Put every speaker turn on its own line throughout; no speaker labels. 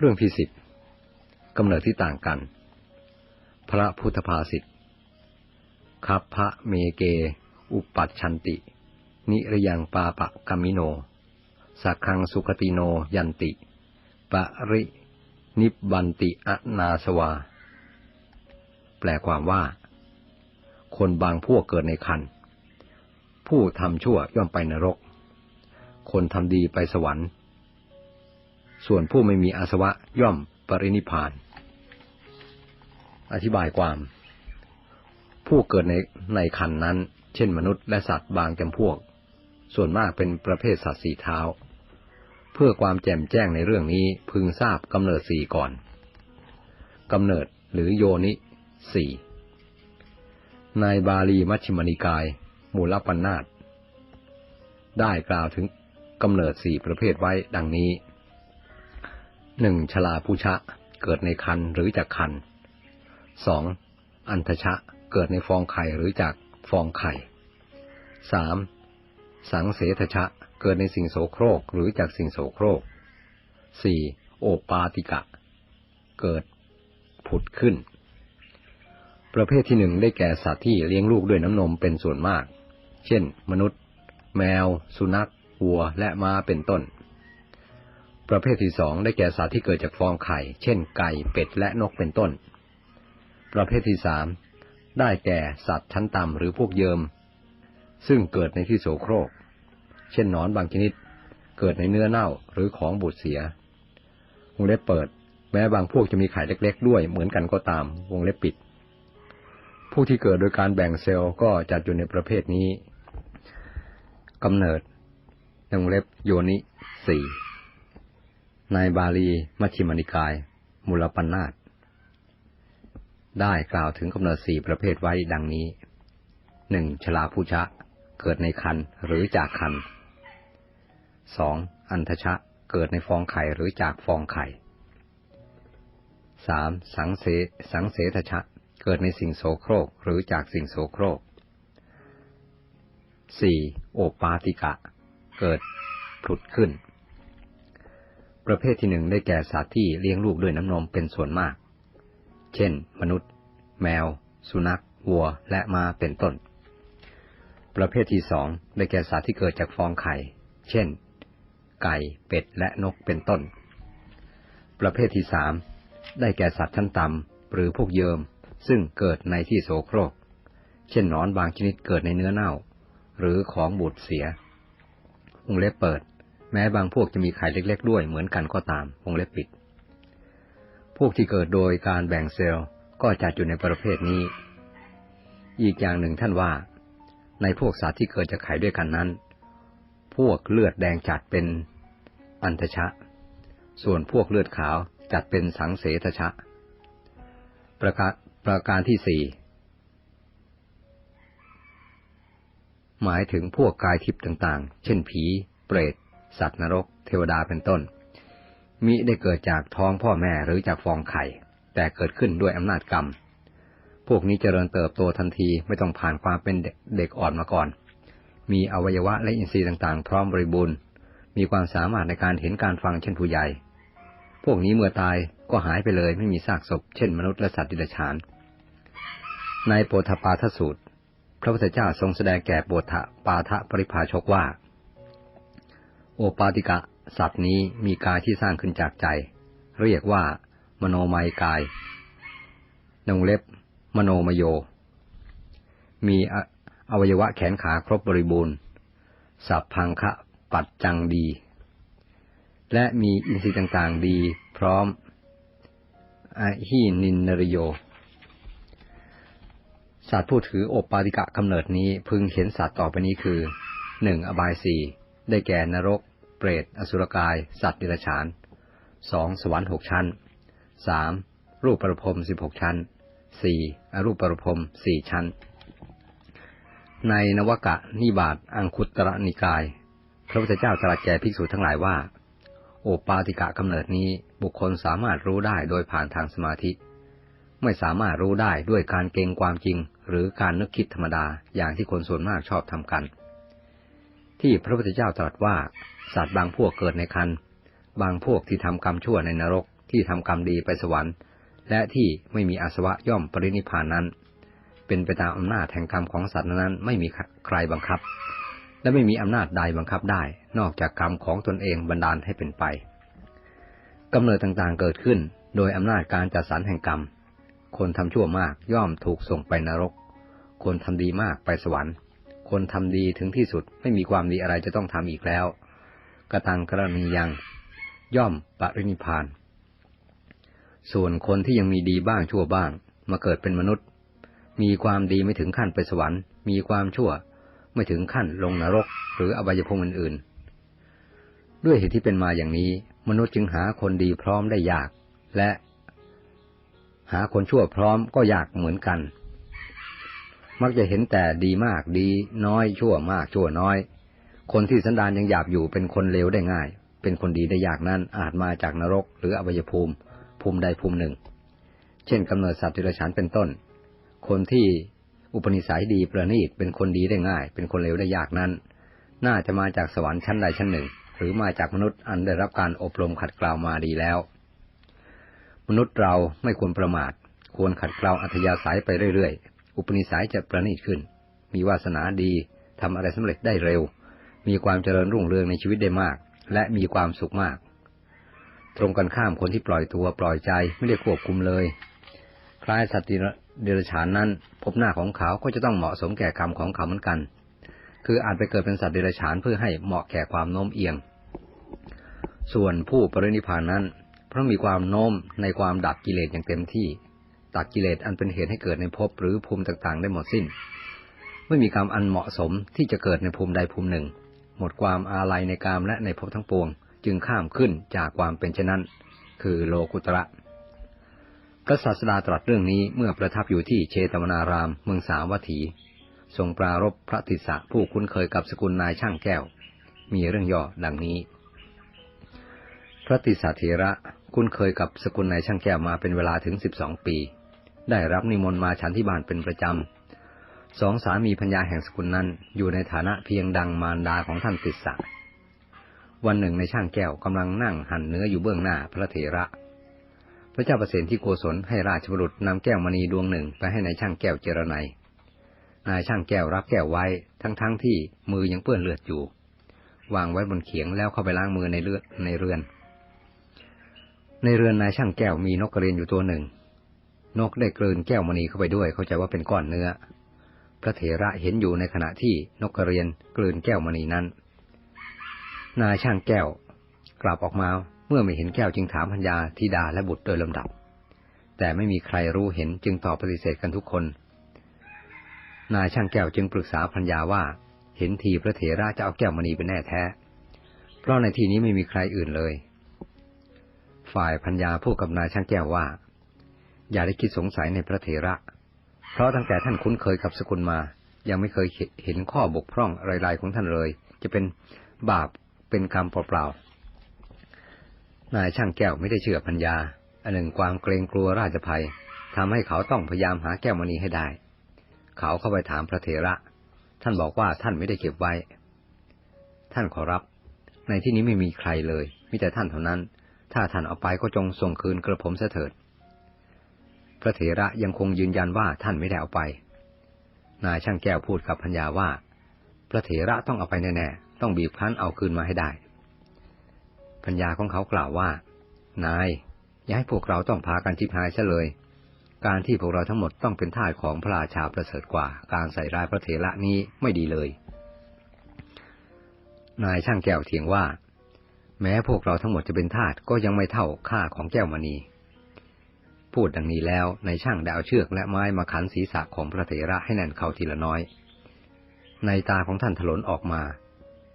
เรื่องที่สิบกำเนิดที่ต่างกัน พระพุทธภาษิตคัพพระเมเก อุปัชชันติ นิรยังปาปะกัมมิโน สักขังสุขติโนยันติปริ นิบบันติอนาสวา แปลความว่า คนบางพวกเกิดในคัน ผู้ทำชั่วย่อมไปนรก คนทำดีไปสวรรค์ ส่วนผู้ไม่มีอาสวะย่อมปรินิพาน อธิบายความ ผู้เกิดในในคันนั้น เช่นมนุษย์และสัตว์บางจำพวก ส่วนมากเป็นประเภทสัตว์สีเท้า เพื่อความแจ่มแจ้งในเรื่องนี้พึงทราบกำเนิดสี่ก่อนกำเนิดหรือโยนิสี่ในบาลีมัชฌิมนิกาย มูลปัญนาตได้กล่าวถึงกำเนิดสี่ประเภทไว้ดังนี้ หนึ่งชลาภูชะ เกิดในคันหรือจากคันสองอันทชะ เกิดในฟองไข่หรือจากฟองไข่สามสังเสทชะ เกิดในสิ่งโสโครกหรือจากสิ่งโสโครกสี่โอปาติกะ เกิดผุดขึ้น ประเภทที่หนึ่งได้แก่สัตว์ที่เลี้ยงลูกด้วยน้ำนมเป็นส่วนมาก เช่น มนุษย์ แมว สุนัขวัวและม้าเป็นต้น ประเภทที่สองได้แก่สัตว์ที่เกิดจากฟองไข่ เช่น ไก่ เป็ด และนกเป็นต้น ประเภทที่สามได้แก่สัตว์ชั้นต่ำหรือพวกเยิมซึ่งเกิดในที่โสโครก เช่นหนอนบางชนิด เกิดในเนื้อเน่าหรือของบูดเสีย วงเล็บเปิด แม้บางพวกจะมีไข่เล็ก ๆ ด้วยเหมือนกันก็ตาม วงเล็บปิด ผู้ที่เกิดโดยการแบ่งเซลล์ก็จัดอยู่ในประเภทนี้กำเนิดวงเล็บโยนิสี่ ในบาลีมัชฌิมานิกาย มูลปัญนาตได้กล่าวถึงกำเนิดสี่ประเภทไว้ดังนี้หนึ่งชลาภูชะ เกิดในคันหรือจากคันสองอันทชะ เกิดในฟองไข่หรือจากฟองไข่สามสังเสสังเสทชะ เกิดในสิ่งโสโครกหรือจากสิ่งโสโครกสี่โอปาติกะ เกิดผุดขึ้น ประเภทที่หนึ่งได้แก่สัตว์ที่เลี้ยงลูกด้วยน้ำนมเป็นส่วนมาก เช่น มนุษย์ แมว สุนัข วัว และม้าเป็นต้น ประเภทที่สองได้แก่สัตว์ที่เกิดจากฟองไข่ เช่น ไก่ เป็ด และนกเป็นต้น ประเภทที่สามได้แก่สัตว์ชั้นต่ำหรือพวกเยิมซึ่งเกิดในที่โสโครก เช่นนอนบางชนิดเกิดในเนื้อเน่า หรือของบูดเสียวงเล็บเปิด แม้บางพวกจะมีไข่เล็ก ๆ ด้วยเหมือนกันก็ตามวงเล็บปิด พวกที่เกิดโดยการแบ่งเซลล์ก็จัดอยู่ในประเภทนี้ อีกอย่างหนึ่งท่านว่า ในพวกสัตว์ที่เกิดจากไข่ด้วยกันนั้น พวกเลือดแดงจัดเป็นอันทชะ ส่วนพวกเลือดขาวจัดเป็นสังเสทชะ ประกาประการที่สี่หมายถึงพวกกายทิพย์ต่างๆ เช่นผี เปรต สัตว์นรก เทวดาเป็นต้น มิได้เกิดจากท้องพ่อแม่หรือจากฟองไข่ แต่เกิดขึ้นด้วยอำนาจกรรม พวกนี้เจริญเติบโตทันทีไม่ต้องผ่านความเป็นเด็กอ่อนมาก่อน มีอวัยวะและอินทรีย์ต่างๆ พร้อมบริบูรณ์ มีความสามารถในการเห็นการฟังเช่นผู้ใหญ่ พวกนี้เมื่อตายก็หายไปเลยไม่มีซากศพ เช่นมนุษย์และสัตว์ดิบฉาน ในโปธปาทสูตร พระพุทธเจ้าทรงแสดงแก่โปธปาทะปริภาชกว่า โอปาติกะสัตว์นี้มีกายที่สร้างขึ้นจากใจ เรียกว่า มโนมัยกายนงเล็บ มโนมโย มีอวัยวะแขนขาครบบริบูรณ์ สับพังคะปัดจังดี และมีอินทรีย์ต่างๆดีพร้อมอหินินนริโย สัตว์ผู้ถือโอปาติกะกำเนิดนี้พึงเห็นสัตว์ต่อไปนี้คือหนึ่งอบายสี่ ได้แก่นรก เปรต อสุรกาย สัตว์ดิรฉานสองสวรรค์หกชั้นสามรูปประพรมสิบหกชั้นสี่อรูปประพรมสี่ชั้น ในนวกะนิบาตอังคุตระนิกาย พระพุทธเจ้าตรัสแก่ภิกษุทั้งหลายว่า โอปาติกะกำเนิดนี้บุคคลสามารถรู้ได้โดยผ่านทางสมาธิ ไม่สามารถรู้ได้ด้วยการเก่งความจริง หรือการนึกคิดธรรมดาอย่างที่คนส่วนมากชอบทำกัน ที่พระพุทธเจ้าตรัสว่าสัตว์บางพวกเกิดในคันบางพวกที่ทำกรรมชั่วในนรกที่ทำกรรมดีไปสวรรค์ และที่ไม่มีอาสวะย่อมปรินิพานนั้น เป็นไปตามอำนาจแห่งกรรมของสัตว์นั้นไม่มีใครบังคับ และไม่มีอำนาจใดบังคับได้ นอกจากกรรมของตนเองบันดาลให้เป็นไปกำเนิดต่างๆเกิดขึ้น โดยอำนาจการจัดสรรแห่งกรรม คนทำชั่วมากย่อมถูกส่งไปนรก คนทำดีมากไปสวรรค์ คนทำดีถึงที่สุดไม่มีความดีอะไรจะต้องทำอีกแล้วกระตังกรณียัง ย่อมปรินิพาน ส่วนคนที่ยังมีดีบ้างชั่วบ้าง มาเกิดเป็นมนุษย์ มีความดีไม่ถึงขั้นไปสวรรค์ มีความชั่วไม่ถึงขั้นลงนรก หรืออบายภูมิอื่นๆ ด้วยเหตุที่เป็นมาอย่างนี้ มนุษย์จึงหาคนดีพร้อมได้ยาก และหาคนชั่วพร้อมก็ยากเหมือนกัน มักจะเห็นแต่ดีมากดี น้อยชั่วมากชั่วน้อย คนที่สันดานยังหยาบอยู่เป็นคนเลวได้ง่าย เป็นคนดีได้ยากนั้นอาจมาจากนรก หรืออวัยภูมิ ภูมิใดภูมิหนึ่ง เช่นกำเนิดสัตว์ดิรัจฉานเป็นต้น คนที่อุปนิสัยดีประณีตเป็นคนดีได้ง่าย เป็นคนเลวได้ยากนั้น น่าจะมาจากสวรรค์ชั้นใดชั้นหนึ่ง หรือมาจากมนุษย์อันได้รับการอบรมขัดเกลามาดีแล้ว มนุษย์เราไม่ควรประมาท ควรขัดเกลาอัธยาศัยไปเรื่อยๆ อุปนิสัยจะประณีตขึ้น มีวาสนาดีทำอะไรสำเร็จได้เร็ว มีความเจริญรุ่งเรืองในชีวิตได้มาก และมีความสุขมาก ตรงกันข้ามคนที่ปล่อยตัวปล่อยใจไม่ได้ควบคุมเลย คล้ายสัตว์เดรัจฉานนั้น พบหน้าของเขาก็จะต้องเหมาะสมแก่กรรมของเขาเหมือนกัน คืออาจไปเกิดเป็นสัตว์เดรัจฉานเพื่อให้เหมาะแก่ความโน้มเอียง ส่วนผู้ปรินิพานนั้น เพราะมีความโน้มในความดับกิเลสอย่างเต็มที่ ตัดกิเลสอันเป็นเหตุให้เกิดในภพหรือภูมิต่างๆ ได้หมดสิ้น ไม่มีกรรมอันเหมาะสมที่จะเกิดในภูมิใดภูมิหนึ่ง หมดความอาลัยในกามและในภพทั้งปวง จึงข้ามขึ้นจากความเป็นเช่นนั้น คือโลกุตระพระศาสดาตรัสเรื่องนี้เมื่อประทับอยู่ที่เชตวนารามเมืองสาวัตถี ทรงปรารบพระติสสะผู้คุ้นเคยกับสกุลนายช่างแก้ว มีเรื่องย่อดังนี้ พระติสสะเถระ คุ้นเคยกับสกุลนายช่างแก้วมาเป็นเวลาถึงสิบสองปี ได้รับนิมนต์มาฉันที่บ้านเป็นประจำสองสามีพัญญาแห่งสกุลนั้นอยู่ในฐานะเพียงดังมารดาของท่านติสสะวันหนึ่งในช่างแก้วกำลังนั่งหั่นเนื้ออยู่เบื้องหน้าพระเถระ พระเจ้าประเสนที่โกศลให้ราชบุรุษนำแก้วมณีดวงหนึ่งไปให้ในช่างแก้วเจรไนนายช่างแก้วรับแก้วไว้ทั้งๆทที่มือยังเปื้อนเลือดอยู่ วางไว้บนเขียงแล้วเข้าไปล้างมือในเลือดในเรือน ในเรือนนายช่างแก้วมีนกกระเรียนอยู่ตัวหนึ่ง นกได้กลืนแก้วมณีเข้าไปด้วยเข้าใจว่าเป็นก้อนเนื้อ พระเถระเห็นอยู่ในขณะที่นกกระเรียนกลืนแก้วมณีนั้น นายช่างแก้ว กลับออกมาเมื่อไม่เห็นแก้วจึงถามพัญญาธิดาและบุตรโดยลำดับ แต่ไม่มีใครรู้เห็นจึงตอบปฏิเสธกันทุกคน นายช่างแก้วจึงปรึกษาพัญญาว่าเห็นทีพระเถระจะเอาแก้วมณีเป็นแน่แท้ เพราะในที่นี้ไม่มีใครอื่นเลย ฝ่ายพัญญาพูดกับนายช่างแก้วว่า อย่าได้คิดสงสัยในพระเถระ เพราะตั้งแต่ท่านคุ้นเคยกับสกุลมา ยังไม่เคยเห็นข้อบกพร่องอะไรๆของท่านเลย จะเป็นบาปเป็นกรรมเปล่าๆนายช่างแก้วไม่ได้เชื่อพัญญา อันหนึ่งความเกรงกลัวราชภัยทำให้เขาต้องพยายามหาแก้วมณีให้ได้ เขาเข้าไปถามพระเถระ ท่านบอกว่าท่านไม่ได้เก็บไว้ ท่านขอรับ ในที่นี้ไม่มีใครเลย มีแต่ท่านเท่านั้น ถ้าท่านเอาไปก็จงส่งคืนกระผมเสถิด พระเถระยังคงยืนยันว่าท่านไม่ได้เอาไป นายช่างแก้วพูดกับพัญญาว่า พระเถระต้องเอาไปแน่ๆ ต้องบีบคั้นเอาคืนมาให้ได้ พัญญาของเขากล่าวว่า นาย อย่าให้พวกเราต้องพากันชิบหายซะเลย การที่พวกเราทั้งหมดต้องเป็นท่าของพระราชาประเสริฐกว่า การใส่ร้ายพระเถระนี้ไม่ดีเลย นายช่างแก้วเถียงว่า แม้พวกเราทั้งหมดจะเป็นทาสก็ยังไม่เท่าค่าของแก้วมณี พูดดังนี้แล้วในช่างได้เอาเชือกและไม้มาขันศีรษะของพระเถระให้แน่นเข้าทีละน้อย ในตาของท่านถลนออกมา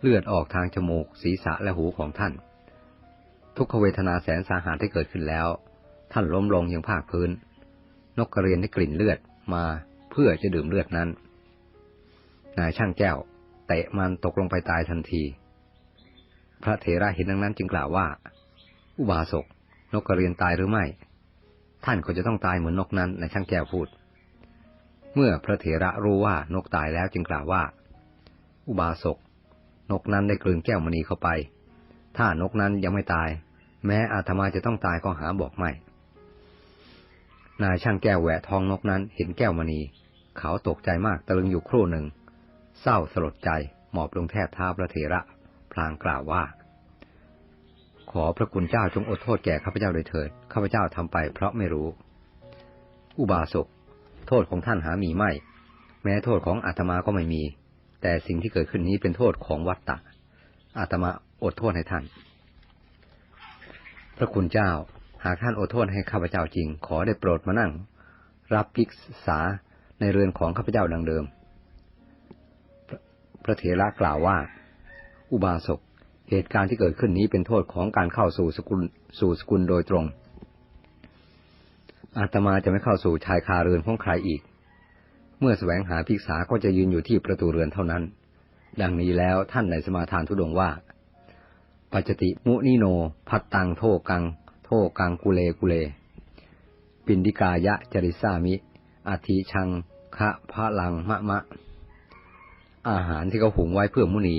เลือดออกทางจมูก ศีรษะและหูของท่าน ทุกขเวทนาแสนสาหัสได้เกิดขึ้นแล้ว ท่านล้มลงยังภาคพื้น นกกระเรียนได้กลิ่นเลือดมาเพื่อจะดื่มเลือดนั้น นายช่างแก้วเตะมันตกลงไปตายทันที พระเถระเห็นดังนั้นจึงกล่าวว่า อุบาสกนกกระเรียนตายหรือไม่ ท่านก็จะต้องตายเหมือนนกนั้นในช่างแก้วพูด เมื่อพระเถระรู้ว่านกตายแล้วจึงกล่าวว่า อุบาสกนกนั้นได้กลืนแก้วมณีเข้าไป ถ้านกนั้นยังไม่ตาย แม้อาตมาจะต้องตายก็หาบอกไม่ นายช่างแก้วแหวะทองนกนั้นเห็นแก้วมณี เขาตกใจมากตะลึงอยู่ครู่หนึ่ง เศร้าสลดใจหมอบลงแทบเท้าพระเถระ พลางกล่าวว่า ขอพระคุณเจ้าจงอดโทษแก่ข้าพเจ้าโดยเถิดข้าพเจ้าทำไปเพราะไม่รู้ อุบาสกโทษของท่านหามีไม่ แม้โทษของอาตมาก็ไม่มี แต่สิ่งที่เกิดขึ้นนี้เป็นโทษของวัตตะอาตมาอดโทษให้ท่าน พระคุณเจ้าหากท่านอดโทษให้ข้าพเจ้าจริง ขอได้โปรดมานั่ง รับภิกษาในเรือนของข้าพเจ้าดังเดิม พระเถระกล่าวว่า อุบาสก เหตุการณ์ที่เกิดขึ้นนี้เป็นโทษของการเข้าสู่สกุลสู่สกุลโดยตรง อาตมาจะไม่เข้าสู่ชายคาเรือนของใครอีก เมื่อแสวงหาภิกษาก็จะยืนอยู่ที่ประตูเรือนเท่านั้น ดังนี้แล้วท่านในสมาทานทุดงว่า ปัจจติมุนิโน พัตตังโทกัง โทกังกุเลกุเล ปินดิกายะจริสามิอาทิชังคะพะลังมะมะ อาหารที่เขาหุงไว้เพื่อมุนี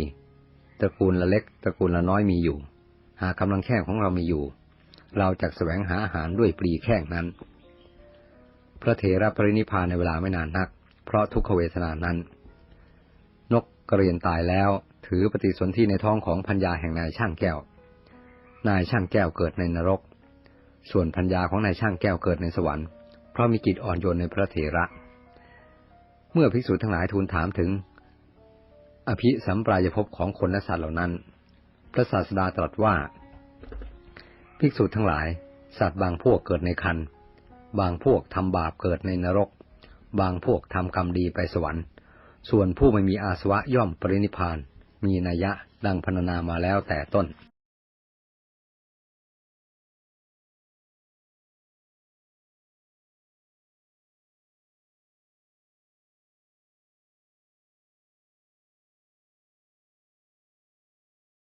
ตระกูลละเล็กตระกูลละน้อยมีอยู่ หากกำลังแข้งของเรามีอยู่ เราจะแสวงหาอาหารด้วยปรีแข้งนั้น พระเถระปรินิพพานในเวลาไม่นานนัก เพราะทุกขเวทนานั้น นกกระเรียนตายแล้วถือปฏิสนธิในท้องของพัญญาแห่งนายช่างแก้ว นายช่างแก้วเกิดในนรก ส่วนพัญญาของนายช่างแก้วเกิดในสวรรค์ เพราะมีจิตอ่อนโยนในพระเถระ เมื่อภิกษุทั้งหลายทูลถามถึง อภิสัมปรายภพของคนและสัตว์เหล่านั้น พระศาสดาตรัสว่า ภิกษุทั้งหลาย สัตว์บางพวกเกิดในคัน บางพวกทำบาปเกิดในนรก บางพวกทำกรรมดีไปสวรรค์ ส่วนผู้ไม่มีอาสวะย่อมปรินิพาน มีนัยยะดังพรรณนามาแล้วแต่ต้น